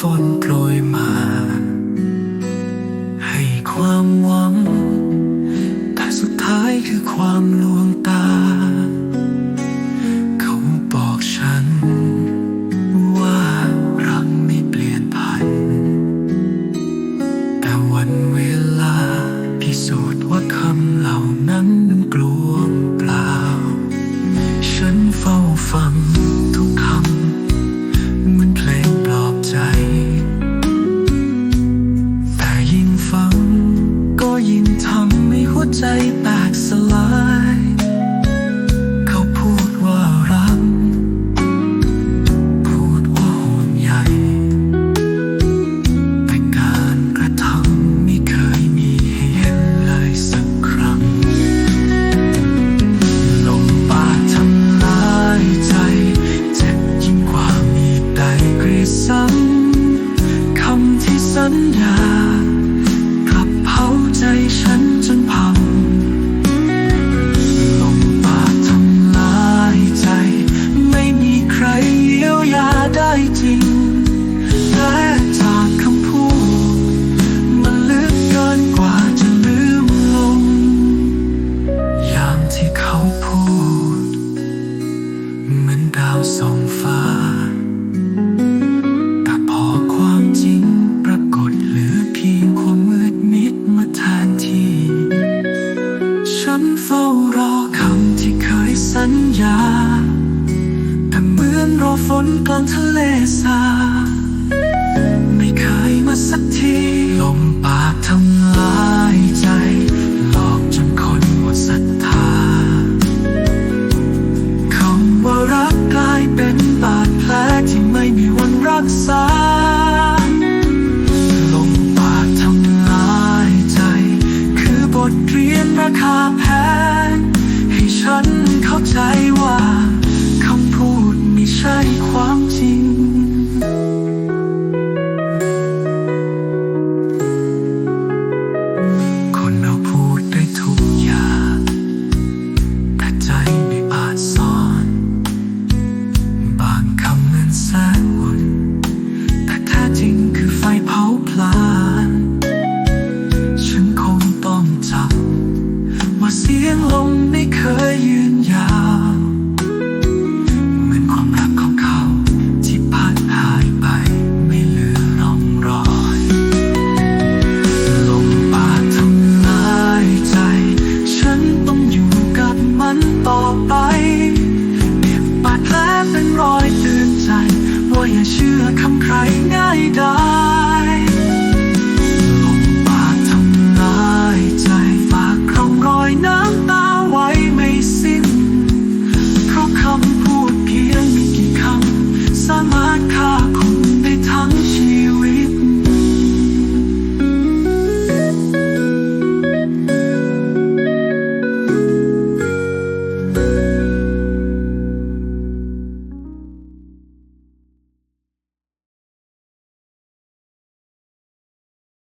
ฝน สันดา ฝ้ารอคำที่เคยสัญญา แต่เหมือนรอฝนกลางทะเลสาไม่เคยมาสักทีลมปากทำลายใจ หลอกจนคนหมดศรัทธาคำว่ารักกลายเป็นบาดแผลที่ไม่มีวันรักษา เรียนราคาแพงให้ฉันเข้าใจว่าคำพูดไม่ใช่ความ อย่าเชื่อคำใครง่ายดาย